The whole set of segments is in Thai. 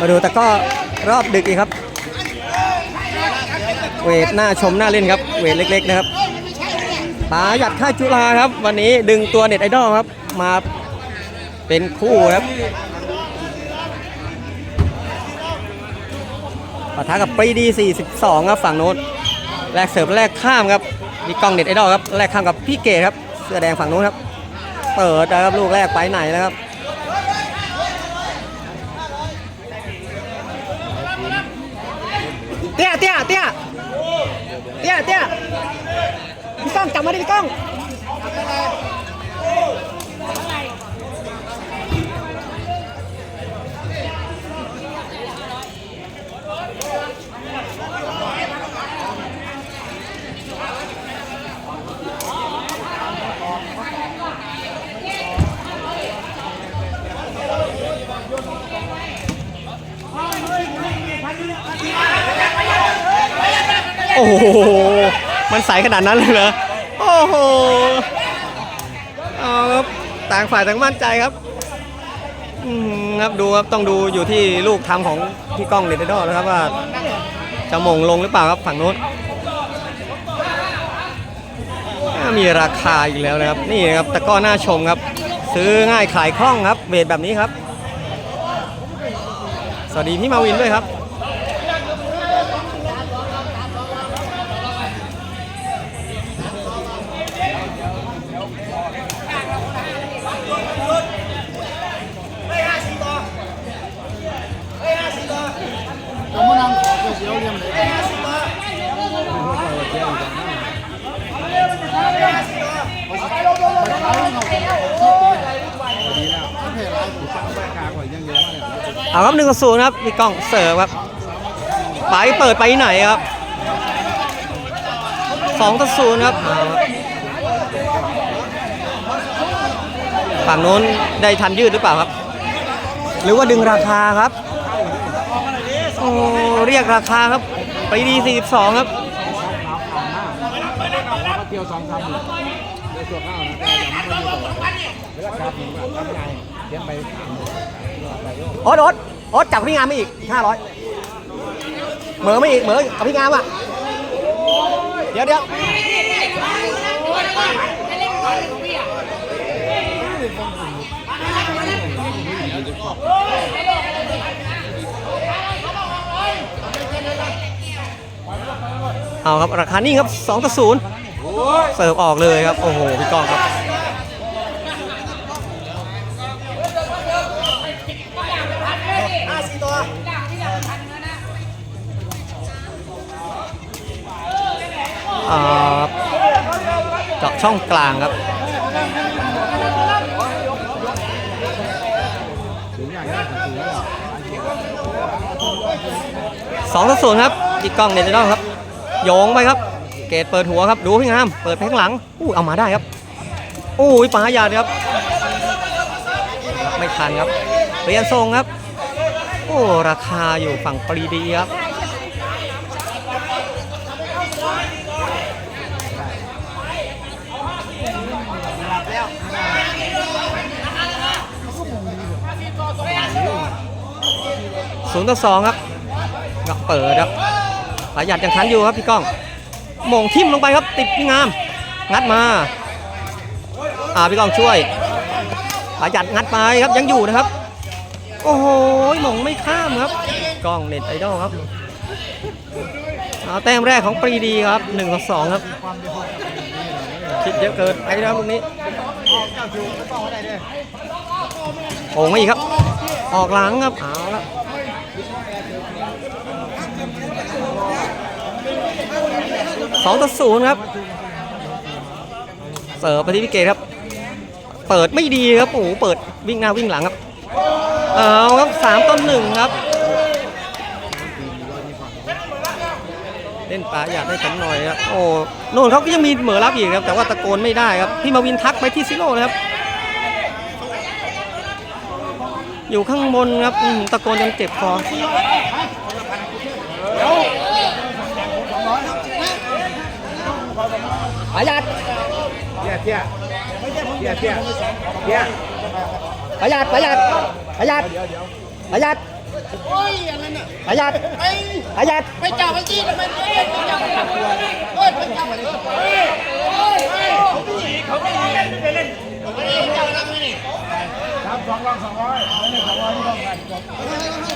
มาดูตะกร้อรอบดึกอีกครับ เวทหน้าชมหน้าเล่นครับ เวทเล็ก ๆ นะครับปาหยัดค่ายจุฬาครับ วันนี้ดึงตัวเน็ตไอดอลครับ มาเป็นคู่ครับปะทะกับปรีดี 42 ครับฝั่งโน้นแลกเสิร์ฟแลกข้ามครับมีกล้องเน็ตไอดอลครับแลกข้ามกับพี่เกดครับเสื้อแดงฝั่งโน้นครับ เปิดนะครับลูกแรกไปไหนแล้วครับ ตี้ยเตี้ยพี่ก้องจับมาดิพี่ก้อง โอ้โห มันใสขนาดนั้นเลยเหรอ โอ้โห เอาครับ ต่างฝ่ายต่างมั่นใจครับอืมครับดูครับต้องดูอยู่ที่ลูกทำของพี่ก้องเดนเดอร์นะครับว่าจะมงลงหรือเปล่าครับฝั่งนู้นอ่ามีราคาอีกแล้วนะครับ นี่ครับตะก้อหน้าชมครับ ซื้อง่ายขายคล่องครับเวทแบบนี้ครับ สวัสดีพี่มาวินด้วยครับ เอาครับหนึ่งศูนย์ครับพี่ก้องเสิร์ฟครับ ไปเปิดไปไหนครับสองต่อศูนย์ครับฝั่งโน้นได้ทันยืดหรือเปล่าครับ หรือว่าดึงราคาครับโอ้เรียกราคาครับ ไปดี42ครับเที่ยวสองคำเลยในตัวข้าวนะแต่ยังไม่อยู่ต่อแล้วครับผมทำไงเลี้ยงไป โอ๊ตโอ๊ตโอ๊ตจับพี่งามมาอีก500เหมือไม่อีกเหมือกับพี่งามอะ เดี๋ยวเดี๋ยวเอาครับ ราคานี่ครับ2ต่อ0เสิร์ฟออกเลยครับ โอ้โห พี่กองครับ เจาะช่องกลางครับถึงองสองต่อศูนย์ครับอีกกล้องเนตดอลครับโยงไปครับ เกตเปิดหัวครับ ดูพี่งาม เปิดไปข้างหลังอู้เอามาได้ครับอู้ปาหยาดครับ ไม่ทันครับเรียนทรงครับ โอ้ ราคาอยู่ฝั่งปรีดีครับ ศูนย์ต่อสองครับก็เปิดครับประหยัดยังทันอยู่ครับพี่ก้องโมงทิ่มลงไปครับติดพี่งาม งัดมาอ่าพี่ก้องช่วยประหยัดงัดไปครับยังอยู่นะครับ โอ้โหหมงไม่ข้ามครับก้องเน็ตไอดอลครับเอาแต้มแรกของปรีดีครับ1ต่อ2ครับคิดเยอะเกินไปแล้วลูกนี้โอ่งไม่อีกครับ ออกหลังครับเอาละ สองต่อศูนย์ครับ เสิร์ฟไปที่พิเกตครับ เปิดไม่ดีครับโอ้โหเปิดวิ่งหน้าวิ่งหลังครับ เอาครับสามต่อหนึ่งครับ เล่นปลาอยากได้ผลหน่อยครับ โอ้โน่นเขาก็ยังมีเหมือรับอีกครับ แต่ว่าตะโกนไม่ได้ครับ พี่มาวินทักไปที่ซิโร่นะครับ อยู่ข้างบนครับตะโกนจนเจ็บคอ ประหยัดเที่ยเที่ยเที่ยเที่ยเที่ยประหยัดประหยัดประหยัดประหยัดประหยัดไปประหยัดไปจับไอ้จี้ทำไมเอ้ยไปจับเฮ้ยไปจับไอ้จี้เฮ้ยเฮ้ยเฮ้ยเขาไม่เล่นไม่เล่นไม่เล่นจับอะไรนี่ครับสองร้อยสองร้อยไม่ได้สองร้อยที่ต้องการ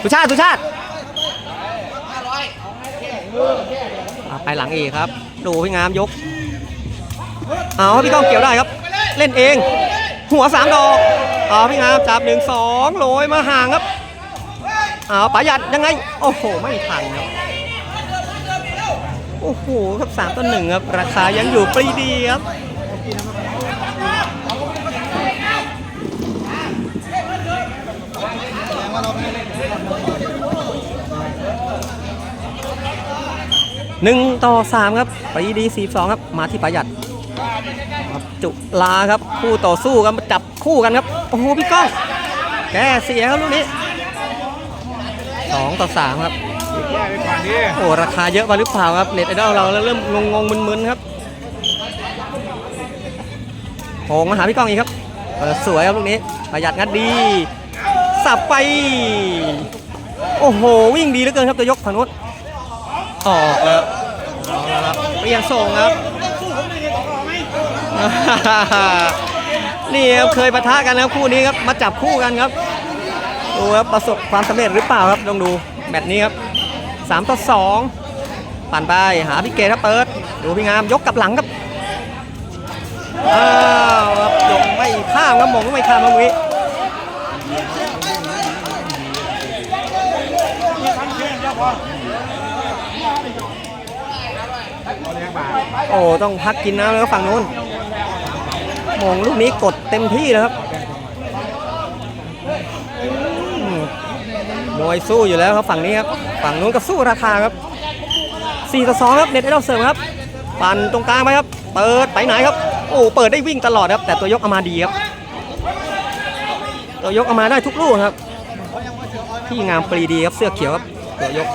สุชาติสุชาติอะไปหลังอีกครับ ดูพี่งามยก เอาพี่ก้องเกี่ยวได้ครับ เล่นเอง หัวสามดอกเอาพี่งามจับหนึ่งสองโรยมาห่างครับเอาประหยัดยังไง โอ้โห ไม่ทันครับโอ้โหครับสามต่อหนึ่งครับ ราคายังอยู่ปรีดีครับหนึ่งต่อสามครับปรีดีสี่สองครับ มาที่ประหยัด ครับจุลาครับคู่ต่อสู้กันจับคู่กันครับโอ้โหพี่ก้องแกเสียครับลูกนี้สองต่อสามครับโอ้ราคาเยอะไปหรือเปล่าครับเน็ตไอดอลเราเริ่มงงงมึนๆครับโผงมาหาพี่ก้องอีกครับเปิดสวยครับลูกนี้ประหยัดงัดดีสับไป โอ้โหวิ่งดีเหลือเกินครับตัวยกฝั่งนู้นออกแล้วเปลี่ยนส่งครับ นี่ครับเคยปะทะกันนะครับคู่นี้ครับมาจับคู่กันครับดูครับประสบความสำเร็จหรือเปล่าครับลองดูแมตช์นี้ครับสามต่อสองปั่นไปหาพี่เกตครับเปิด ดูพี่งามยกกลับหลังครับอ้าวครับยกไม่ข้ามครับหมงไม่ข้ามครับวิโอ้ต้องพักกินน้ำแล้วฝั่งนู้น หมงลูกนี้กดเต็มที่แล้วครับมวยสู้อยู่แล้วครับฝั่งนี้ครับ ฝั่งนู้นก็สู้ราคาครับ4ต่อ2ครับเน็ตไอดอลเสริมครับปั่นตรงกลางไปครับ เปิดไปไหนครับ โอ้เปิดได้วิ่งตลอดครับ แต่ตัวยกเอามาดีครับ ตัวยกเอามาได้ทุกลูกครับ ที่งามปรีดีครับเสื้อเขียวครับ ตัวยก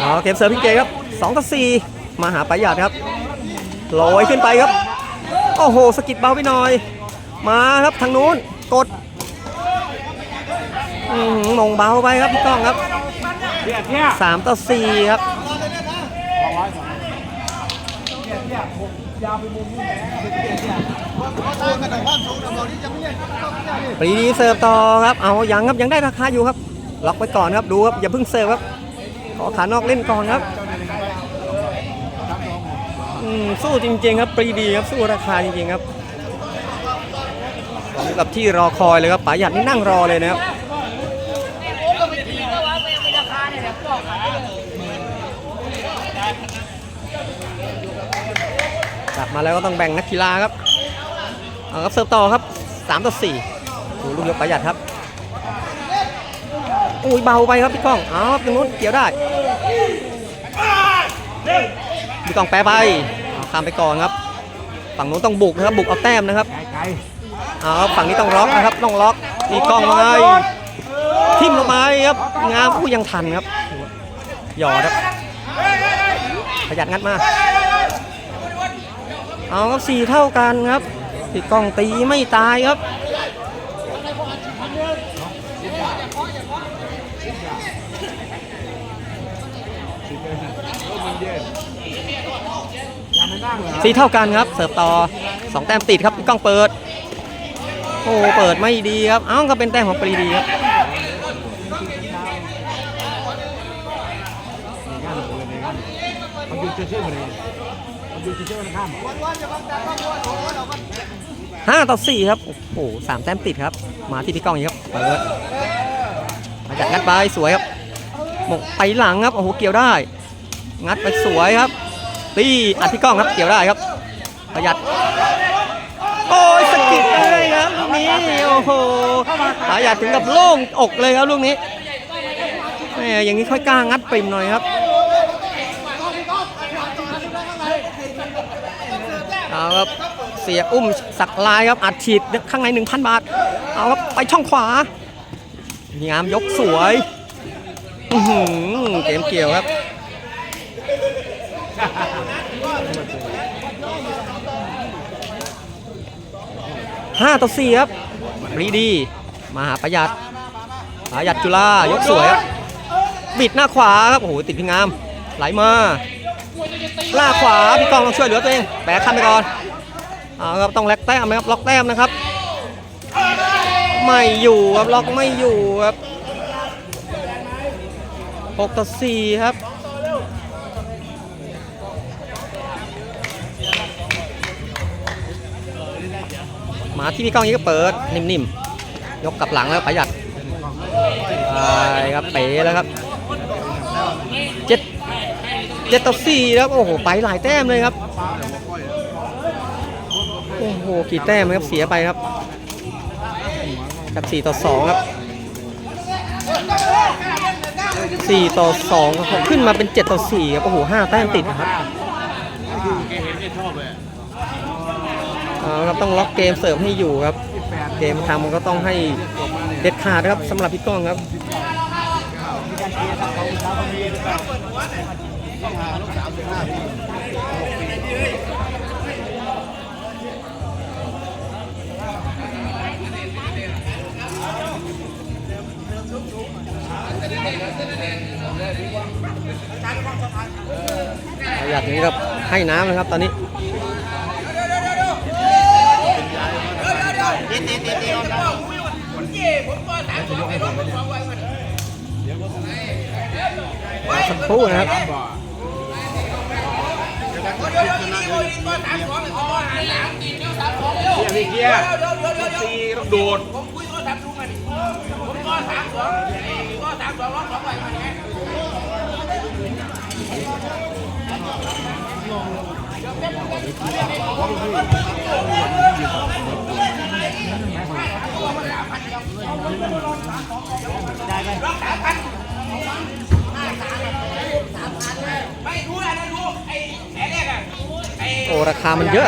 เอาเกมเสิร์ฟพี่เกครับ2ต่อ4มาหาประหยัดครับ ลอยขึ้นไปครับ โอ้โหสกิดเบาไปหน่อย มาครับทางนู้นกดหือมงเบาไปครับพี่ก้องครับเทียเทีย3ต่ครับปรีดีเสิร์ฟต่อครับ เอายังครับยังได้ราคาอยู่ครับ ล็อกไว้ก่อนครับดูครับอย่าเพิ่งเสิร์ฟครับ ขอขานอกเล่นก่อนครับ สู้จริง ๆ ครับปรีดีครับสู้ราคาจริงๆครับสมกับที่รอคอยเลยครับป๋าหยัดนี่นั่งรอเลยนะครับกลับมาแล้วก็ต้องแบ่งนักกีฬาครับเอาครับเสิร์ฟต่อครับ3ต่อ4ดูลูกยกประหยัดครับอุ้ยเบาไปครับพี่ก้องเอาครับตรงนู้นเกี่ยวได้พี่ก้องแปรไป ข้ามไปก่อนครับ ฝั่งนู้นต้องบุกนะครับบุกเอาแต้มนะครับไกลไกลเอาครับฝั่งนี้ต้องล็อกนะครับต้องล็อกตีกล้องมาไงทิ่มลงมาครับงามผู้ยังทันครับหยอดครับประหยัดงัดมา เอาครับสี่เท่ากันครับตีกล้องตีไม่ตายครับ ยังไม่นั่งเหรอ สีเท่ากันครับ เสิร์ฟต่อสองแต้มติดครับพี่ก้องเปิด โอ้เปิดไม่ดีครับ เอ้าก็เป็นแต้มของปรีดีครับฮ่ามห้าต่อสี่ครับ โอ้โหสามแต้มติดครับ มาที่พี่กล้องอีกครับ เปิด มาจากงัดไปสวยครับหมกไปหลังครับ โอ้โห เกี่ยวได้ งัดไปสวยครับ ตีอัดพี่ก้องครับเกี่ยวได้ครับ ประหยัด โอ้ยสกิดเลยครับลูกนี้โอ้โหประหยัดถึงกับโล่งอกเลยครับลูกนี้แหมอย่างนี้ค่อยกล้างัดปิมหน่อยครับเอาครับเสียอุ้มสักลายครับอัดฉีดข้างใน 1,000 บาท เอาครับไปช่องขวา งามยกสวยเกมเกี่ยวครับ ห้าต่อสี่ครับรีดี มาหาประหยัดผาหยัดจุฬายกสวยครับบิดหน้าขวาครับโอ้โหติดพิงาม ไหลมาล่าขวาพี่กองต้องช่วยเหลือตัวเองแบกขั้นไปก่อนเอาครับต้องแลกแต้มนะครับล็อกแต้มนะครับ ไม่อยู่ครับล็อกไม่อยู่ครับ6ต่อ4ครับ มาที่พี่ก้องนี้ก็เปิดนิ่มๆ ยกกลับหลังแล้วประหยัดไปครับเป๋แล้วครับเจ็ดเจ็ดต่อสี่แล้วโอ้โหไปหลายแต้มเลยครับโอ้โหกี่แต้มครับเสียไปครับกับสี่ต่อสองครับสี่ต่อสองครับขึ้นมาเป็นเจ็ดต่อสี่ครับโอ้โหห้าแต้มติดนะครับ เอาละครับต้องล็อกเกมเสิร์ฟให้อยู่ครับ เกมทำก็ต้องให้เด็ดขาดครับสำหรับพี่ก้องครับประหยัดนี้ครับให้น้ำนะครับตอนนี้ สักครู่นะครับ นี่เกียร์ตีต้องโดด โอ้ราคามันเยอ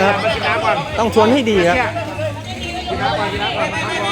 ะครับกินน้ำก่อนต้องชวนให้ดีครับ กินน้ำก่อนกินน้ำก่อน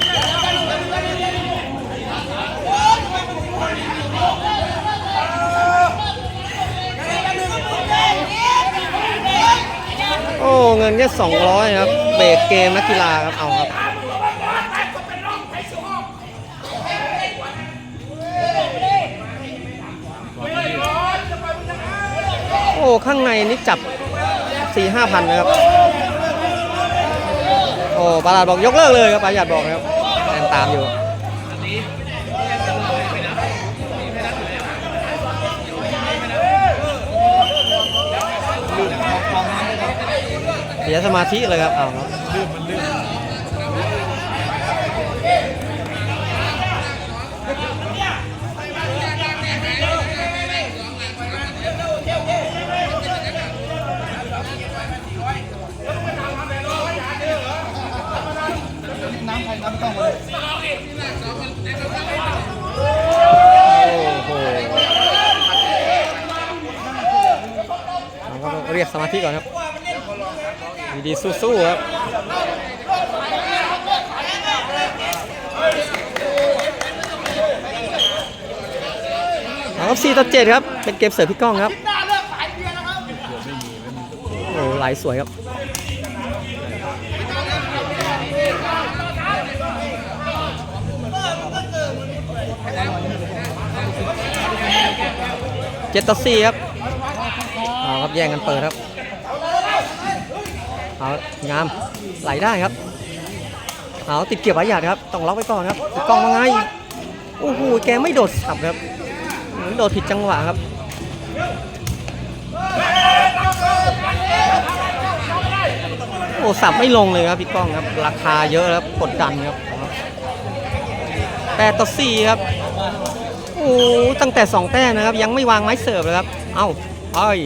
โอ้เงินแค่200ครับ เบรกเกมนักกีฬาครับ เอาครับ โอ้ ข้างในนี่จับ4 5พันนะครับ โอ้ปาลาดบอกยกเลิกเลยครับปาหยัดบอกนะครับแอนตามอยู่ สียสมาธิเลยครับเอาครับโอ้โหเอาครับเรียกสมาธิก่อนครับ ดีสู้ๆครับอาครับ4ต่อ7ครับ เป็นเกมเสิร์ฟพี่ก้องครับโอ้ไหลายสวยครับเจ็ดต่อสี่ครับเอาครับแย่งกันเปิดครับ เอางามไหลได้ครับเอาติดเกี่ยวไว้หยาดครับต้องล็อกไว้ก่อนครับกล้องมาไงโอ้โหแกไม่โดดสับครับเหมือนโดดผิดจังหวะครับโอ้สับไม่ลงเลยครับพี่ก้องครับ ราคาเยอะครับกดดันครับแปดต่อสี่ครับโอ้ตั้งแต่สองแต้มนะครับ ยังไม่วางไม้เสิร์ฟเลยครับ เอ้าเอ้ย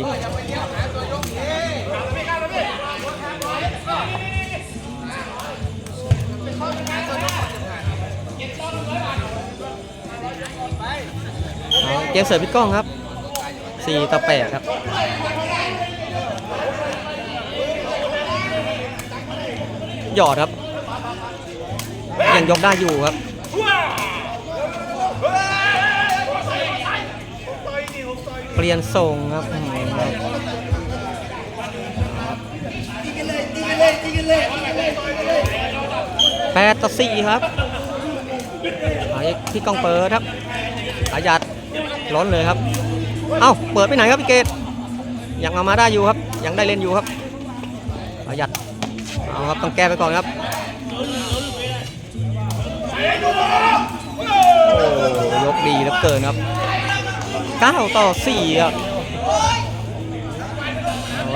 เกมเสิร์ฟพี่ก้องครับสี่ต่อแปดครับหยอดครับ ยังยกได้อยู่ครับเปลี่ยนทรงครับแปดต่อสี่ครับเอาอีกพี่กองเปิดครับประหยัด ล้นเลยครับ เอ้า เปิดไปไหนครับพี่เกตยังเอามาได้อยู่ครับ ยังได้เล่นอยู่ครับประหยัด เอาครับ ต้องแก้ไปก่อนครับโอ้ยกดีเหลือเกินครับ 9 ต่อ4ครับ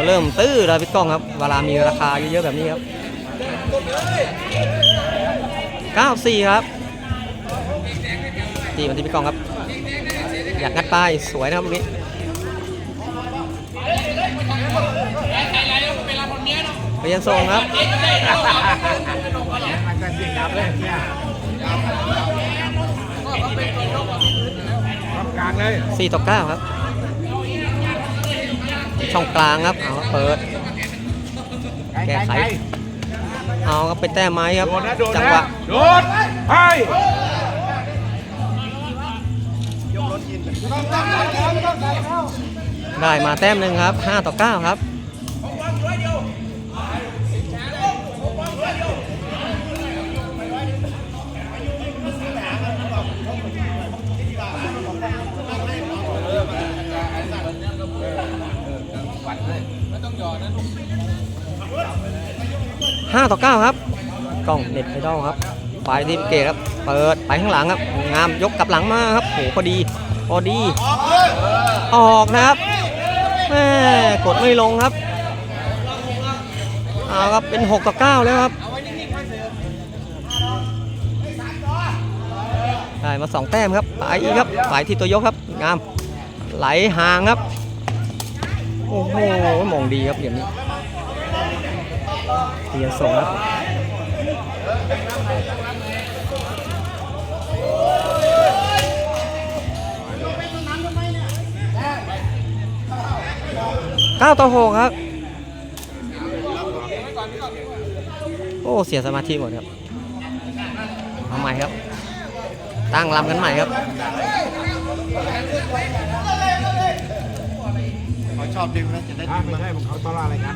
เริ่มตื้อแล้วพี่ก้องครับ เวลามีราคาเยอะๆแบบนี้ครับ 94 ครับตีมันที่พี่ก้องครับ อยากงัดไปสวยนะครับลูกนี้เรียนส่งครับมันก็สิ่งดับเลยเนี่ยต้องกลางเลย4ต่อ9ครับ ช่องกลางครับเอาเปิด แก้ไข เอาครับเป็นแต้มไม้ครับโดนนะโดนจังนะหวะโดนไป ได้มาแต้มหนึ่งครับ 5 ต่อ 9 ครับ5ต่อ9ครับ กล้องเน็ตไอดอลครับ ไปที่พี่เกตครับ เปิดไปข้างหลังครับ งามยกกลับหลังมาครับ โหพอดี พอดี ออกนะครับแม่กดไม่ลงครับเอาครับเป็น 6 ต่อ 9 แล้วครับได้มา 2 แต้มครับไปอีกครับไปที่ตัวยกครับ งาม ไหลห่างครับ โอ้โหมองดีครับเหลี่ยมนี้เทียส่งครับ เก้าต่อหกครับ โอ้ เสียสมาธิหมดครับเอาใหม่ครับ ตั้งลำกันใหม่ครับเขาชอบดึงนะจะได้อะดึงไม่มาใช่ผมเขาทะเลาะอะไรกัน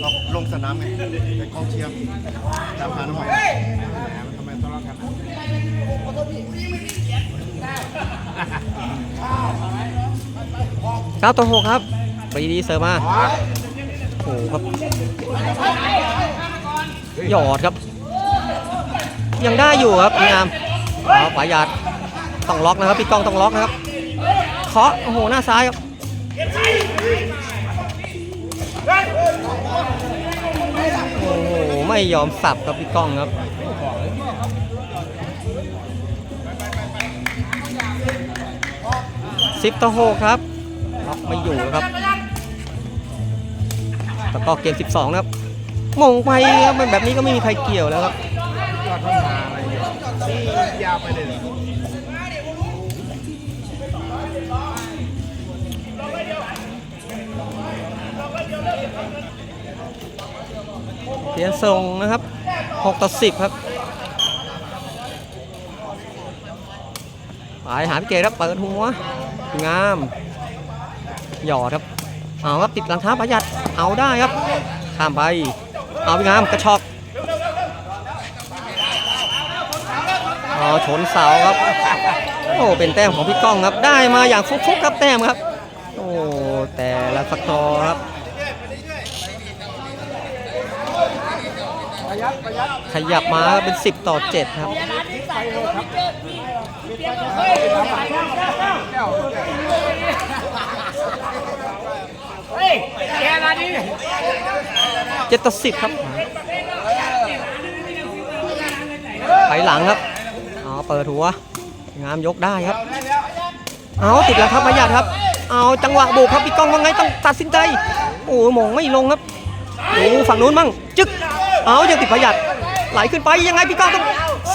เราลงสนามไงเป็นกองเชียร์ตามหาหน่อยแหมมันทำไมทะเลาะกัน อะเก้าต่อหกครับปรีดีเสิร์ฟมาโอ้โหครับ หยอดครับ ยังได้อยู่ครับงามเอาปลายหยาดต้องล็อกนะครับพี่ก้องต้องล็อกนะครับเคาะโอ้โหหน้าซ้ายครับโอ้โหไม่ยอมสับครับพี่ก้องครับสิบต่อหกครับ ล็อกไม่อยู่นะครับแล้วก็เกม 12 นะครับมงไปครับแบบนี้ก็ไม่มีใครเกี่ยวแล้วครับยอดพัฒนาอะไรเนี่ยซียาวไปเลยเหรอเพียนส่งนะครับ6ต่อ10 ครับไปหาพี่เกดครับเปิดหัวงาม หยอดครับเอาครับติดหลังเท้าประหยัดเอาได้ครับข้ามไป เอาพี่งามกระชอกเอาชนเสาครับโอ้เป็นแต้มของพี่ก้องครับได้มาอย่างฟุกๆครับแต้มครับโอ้แต่ละสกอร์ครับ ขยับมาเป็น 10 ต่อ 7 ครับเจ็ดต่อสิบครับ ไปหลังครับเอาเปิดหัว งามยกได้ครับ เอาติดแล้วครับประหยัดครับ เอาจังหวะโบกครับพี่ก้องว่าไงต้องตัดสินใจ โอ้หมองไม่ลงครับโอ้ฝั่งนู้นมั่งจึ๊ก เอายังติดประหยัดไหลขึ้นไปยังไงพี่ก้องต้อง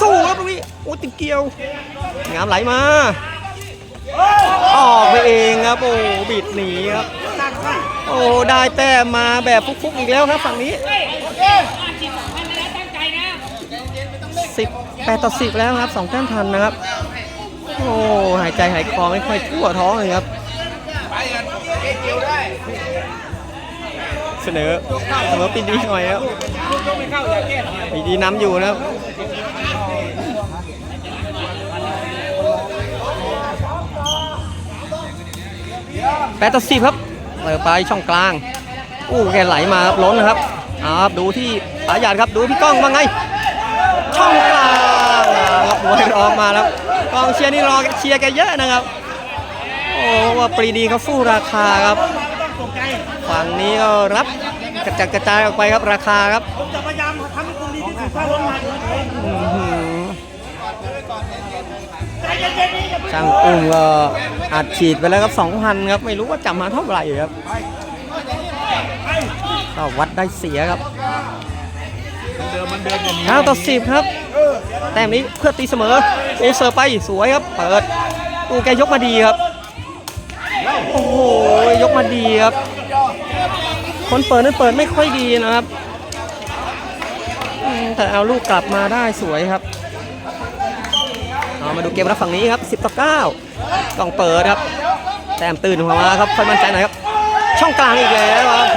สู้ครับตรงนี้โอ้ติดเกี่ยว งามไหลมาออกไปเองครับโอ้บิดหนีครับโอ้ได้แต้มมาแบบฟุกๆอีกแล้วครับฝั่งนี้สิบแปดต่อสิบแล้วครับสองแต้มทันนะครับ โอ้หายใจหายคอไม่ค่อยทั่วท้องเลยครับเสนอเสมอปีดีหน่อยครับปีดีน้ำอยู่นะครับแปดต่อสิบครับเปิดไปช่องกลางอู้แกไหลมาครับล้นนะครับเอาครับดูที่ปาหยาดครับดูพี่ก้องว่าไง ช่องกลางครับมวยรองมาแล้วกองเชียร์นี่รอเชียร์แกเยอะนะครับ โอ้ว่าปรีดีเขาสู้ราคาครับ ฝั่งนี้ก็รับกระจัดกระจายออกไปครับราคาครับผมจะพยายามทำให้คุณดีที่สุดถ้าลงมาอื้อหือใจเย็นๆนี่อย่าช่างอุ้มก็อัดฉีดไปแล้วครับ2,000ครับ ไม่รู้ว่าจำมาเท่าไหร่ครับก็วัดได้เสียครับเดิมมันเดิมอย่างนี้เก้าต่อสิบครับ แต้มนี้เพื่อตีเสมอโอเสิร์ฟไปสวยครับ เปิดตูแกยกมาดีครับ โอ้โห ยกมาดีครับ คนเปิดนั้นเปิดไม่ค่อยดีนะครับ แต่เอาลูกกลับมาได้สวยครับเอามาดูเกมรับฝั่งนี้ครับ 10 ต่อ 9 ต้องเปิดครับ แต้มตื่นออกมาครับค่อยมั่นใจหน่อยครับ ช่องกลางอีกแล้วครับ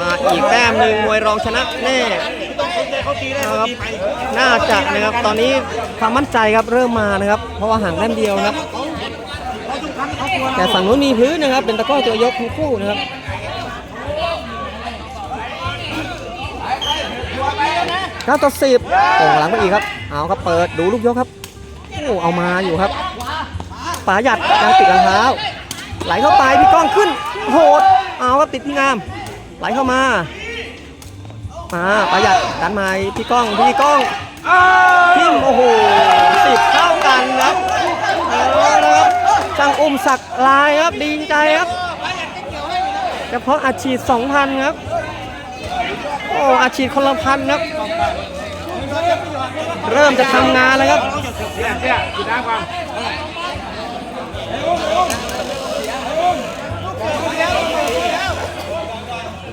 มาอีกแต้มหนึ่งมวยรองชนะแน่นะครับน่าจะนะครับตอนนี้ความมั่นใจครับเริ่มมานะครับ เพราะว่าห่างแต้มเดียวครับ แต่ฝั่งนู้นมีพื้นนะครับ เป็นตะกร้อตัวยกทั้งคู่นะครับเก้าต่อสิบโป่งหลังไปอีกครับ เอาครับเปิดดูลูกยกครับโอ้เอามาอยู่ครับป๋าหยัดกลางติดรองเท้า ไหลเข้าไปพี่ก้องขึ้น โหด เอาครับติดพี่งาม ไหลเข้ามามาป๋าหยัดดันมาพี่ก้องพี่ก้องทิมโอ้โหสิบเท่ากันครับเอาละครับ ช่างอุ้มสักลายครับดีใจครับเฉพาะอาชีพ2,000 ครับโอ้อาชีพคนละพันครับ เริ่มจะทำงานแล้วครับ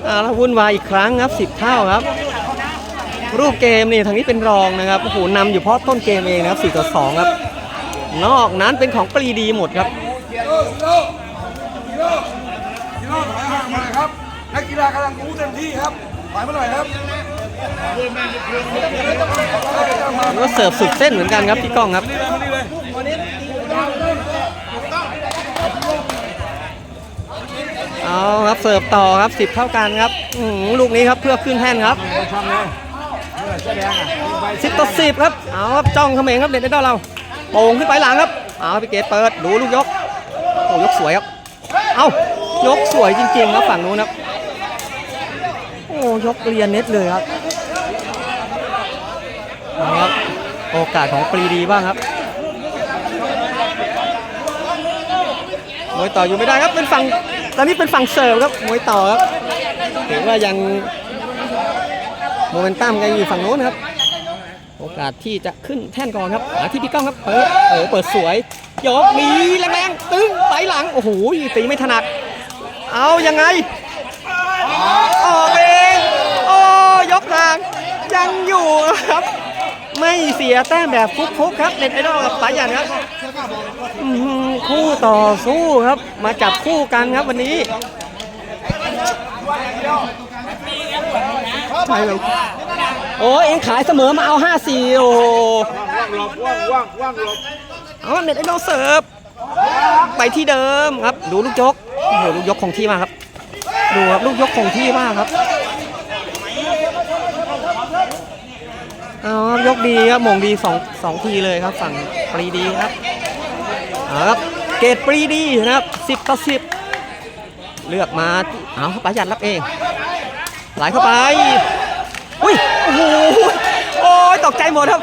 เอาแล้ววุ่นวายอีกครั้งครับสิบเท่าครับ รูปเกมนี่ทางนี้เป็นรองนะครับโอ้โหนำอยู่เพราะต้นเกมเองนะครับ4ต่อ2ครับ นอกนั้นเป็นของปรีดีหมดครับพี่น้องถอยห่างมาครับนักกีฬากำลังบู๊เต็มที่ครับถอยมาหน่อยครับก็เสิร์ฟสุดเส้นเหมือนกันครับพี่ก้องครับเอาครับเสิร์ฟต่อครับสิบเท่ากันครับลูกนี้ครับเพื่อขึ้นแท่นครับสิบต่อสิบครับเอาครับจ้องเขมงครับเด็ดไอดอลเรา โป่งขึ้นไปหลังครับเอาพี่เกดเปิดดูลูกยกโอ้ยกสวยครับเอายกสวยจริงๆครับฝั่งนู้นครับโอ้ยกเรียนเน็ตเลยครับเอาครับโอกาสของปรีดีบ้างครับมวยต่ออยู่ไม่ได้ครับเป็นฝั่งตอนนี้เป็นฝั่งเสิร์ฟครับมวยต่อครับถือว่ายังโมเมนตัมกันอยู่ฝั่งโน้นครับ โอกาสที่จะขึ้นแท่นก่อนครับหาที่พี่ก้องครับเปิดโอ้โหเปิดสวยยกหนีแรงๆตึ้งไปหลังโอ้โหตีไม่ถนัด เอายังไงออกเองโอ้ยกทางยังอยู่ครับ ไม่เสียแต้มแบบฟุกๆครับเด็ดไอดอลกับป๋าหยันครับคู่ต่อสู้ครับ มาจับคู่กันครับวันนี้ใช่เลย โอ้เองขายเสมอมาเอา5-4โอ้โหว่างหลบว่างว่างว่างหลบเอาเน็ตไอดอลเสิร์ฟไปที่เดิมครับ ดูลูกยกโอ้โหลูกยกคงที่มากครับ ดูครับลูกยกคงที่มากครับเอาครับยกดีครับหมงดีสองสองทีเลยครับฝั่งปรีดีครับเอาครับเกรดปรีดีนะครับสิบต่อสิบเลือกมาเอาประหยัดรับเองไหลเข้าไป อุ้ยโอ้โหโอ้ยตกใจหมดครับ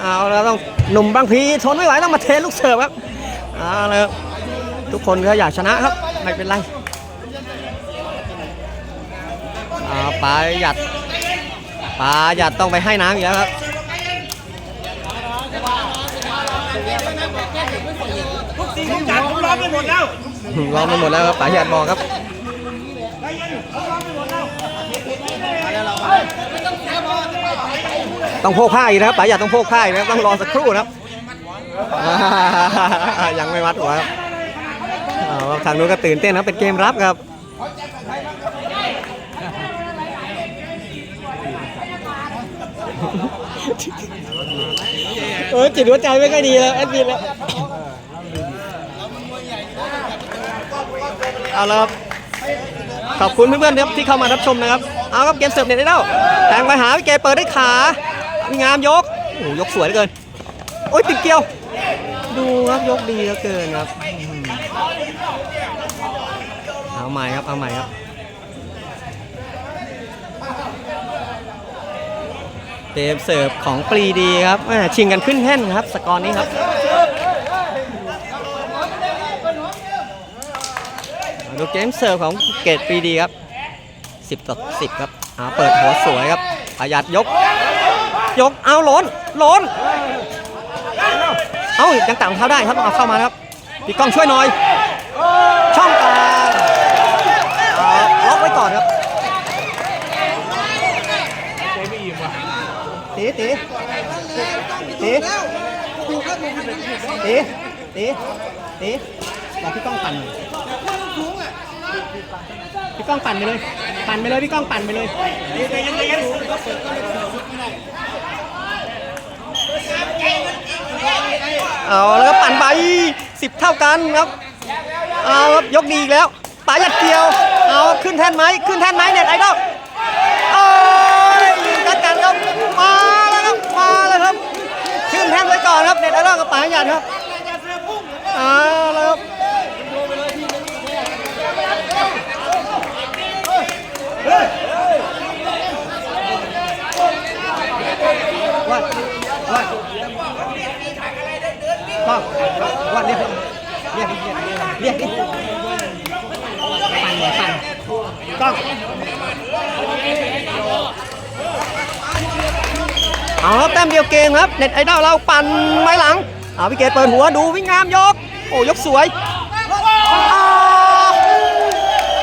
เอาแล้วต้องหนุ่มบางพีทนไม่ไหวต้องมาเทลูกเสิร์ฟครับเอาแล้วทุกคนก็อยากชนะครับไม่เป็นไรปลาหยัดปลาหยัดต้องไปให้น้ำอีกแล้วครับ ทุกสิ่งทุกอย่างผมรอไปหมดแล้วรอไปหมดแล้วครับปลาหยัดบอกครับต้องโพกผ้าอีกนะครับปลาหยัดต้องโพกผ้าอีกนะครับต้องรอสักครู่นะครับอ่ายังไม่มัดหัวครับเอาครับทางนู้นก็ตื่นเต้นนะครับเป็นเกมรับครับเออจิตหัวใจไม่ค่อยดีแล้วแอดมินแล้ว เอาละครับขอบคุณเพื่อนๆครับที่เข้ามารับชมนะครับ เอาครับเกมเสิร์ฟเน็ตได้แล้วแทงไปหาพี่เกเปิดได้ขามีงามยกโอ้โหยกสวยเหลือเกิน โอ้ยติดเกี่ยว ดูครับยกดีเหลือเกินครับ เอาใหม่ครับ เอาใหม่ครับ เกมเสิร์ฟของปรีดีครับชิงกันขึ้นแท่นครับ สกอร์นี้ครับมา ดูเกมเสิร์ฟของเกตปีดีครับ 10 ต่อ 10 ครับอ่าเปิดหัวสวยครับประหยัดยก ยกเอาล้นล้นเอายังต่ำเท้าได้ครับเอาเข้ามาครับพี่ก้องช่วยหน่อย ช่องกลางล็อกไว้ก่อนครับตีตีตีตีตีตีบอกพี่ก้องปั่นหน่อย พี่ก้องปั่นไปเลย ปั่นไปเลยพี่ก้องปั่นไปเลยเอาแล้วก็ปั่นไปสิบเท่ากันครับ เอาครับยกดีอีกแล้วป๋าหยัดเกี่ยว เอาขึ้นแท่นไหมขึ้นแท่นไหมเน็ตไอดอลโอ้ยยิงกันกันครับมาแล้วครับมาแล้วครับ ขึ้นแท่นไว้ก่อนครับเน็ตไอดอลกับป๋าหยัดครับเอาแล้วครับ วัดวัดป้องวัดเรียกเรียกเรียกเรียกปั่นหมือนปั่นก้องเอาครับแต้มเดียวเกมครับเน็ตไอดอลเราปั่นไม้หลังเอาพี่เกดเปิดหัวดูวิ่งงามยก โอ้ยกสวยอ้าว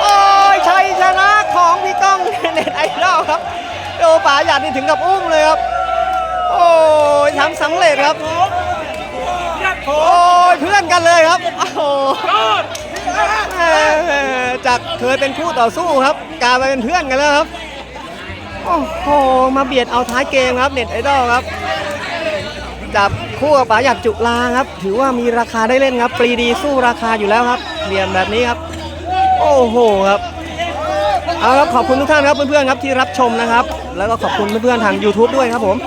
โอ้ยชัยชนะของพี่ก้องเน็ตไอดอลครับโอ้ป๋าหยาดนี่ถึงกับอุ้มเลยครับ โอ้ยทำสำเร็จครับ โอ้ยเพื่อนกันเลยครับ โอ้โหแหมจากเคยเป็นคู่ต่อสู้ครับกลายมาเป็นเพื่อนกันแล้วครับ โอ้โห มาเบียดเอาท้ายเกมครับเน็ตไอดอลครับ จับคู่กับป๋าหยัดจุลาครับ ถือว่ามีราคาได้เล่นครับ ปรีดีสู้ราคาอยู่แล้วครับเหลี่ยมแบบนี้ครับ โอ้โหครับ เอาครับขอบคุณทุกท่านครับเพื่อนๆครับที่รับชมนะครับ แล้วก็ขอบคุณเพื่อนๆทาง YouTube ด้วยครับผม